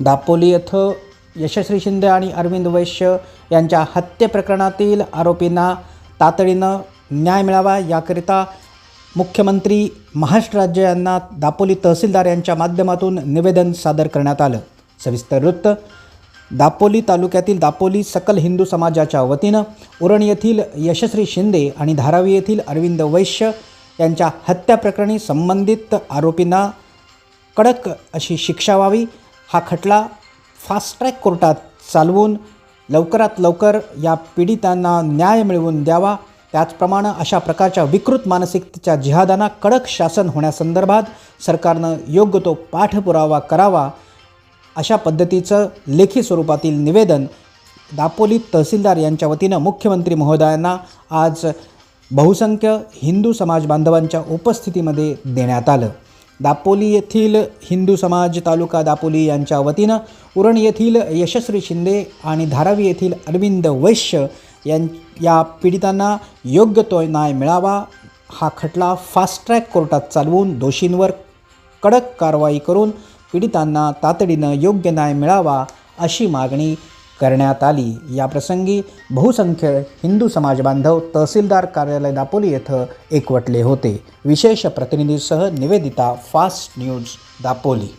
दापोली येथं यशस्वी शिंदे आणि अरविंद वैश्य यांच्या हत्ये प्रकरणातील आरोपींना तातडीनं न्याय मिळावा याकरिता मुख्यमंत्री महाराष्ट्र राज्य यांना दापोली तहसीलदार यांच्या माध्यमातून निवेदन सादर करण्यात आलं. सविस्तर वृत्त दापोली तालुक्यातील दापोली सकल हिंदू समाजाच्या वतीनं उरण येथील यशस्वी शिंदे आणि धारावी येथील अरविंद वैश्य यांच्या हत्या प्रकरणी संबंधित आरोपींना कडक अशी शिक्षा व्हावी हा खटला फास्ट ट्रॅक कोर्टात चालवून लवकरात लवकर या पीडितांना न्याय मिळवून द्यावा. त्याचप्रमाणे अशा प्रकारच्या विकृत मानसिकतेच्या जिहादांना कडक शासन होण्यासंदर्भात सरकारनं योग्य तो पाठपुरावा करावा अशा पद्धतीचं लेखी स्वरूपातील निवेदन दापोली तहसीलदार यांच्या वतीनं मुख्यमंत्री महोदयांना आज बहुसंख्य हिंदू समाज बांधवांच्या उपस्थितीमध्ये देण्यात आलं. दापोली येथील हिंदू समाज तालुका दापोली यांच्या वतीनं उरण येथील यशस्वी शिंदे आणि धारावी येथील अरविंद वैश्य यां या पीडितांना योग्य तो न्याय मिळावा हा खटला फास्ट ट्रॅक कोर्टात चालवून दोषींवर कडक कारवाई करून पीडितांना तातडीनं योग्य न्याय मिळावा अशी मागणी करण्यात आली. याप्रसंगी बहुसंख्य हिंदू समाज बांधव तहसीलदार कार्यालय दापोली येथं एकवटले होते. विशेष प्रतिनिधीसह निवेदिता फास्ट न्यूज दापोली.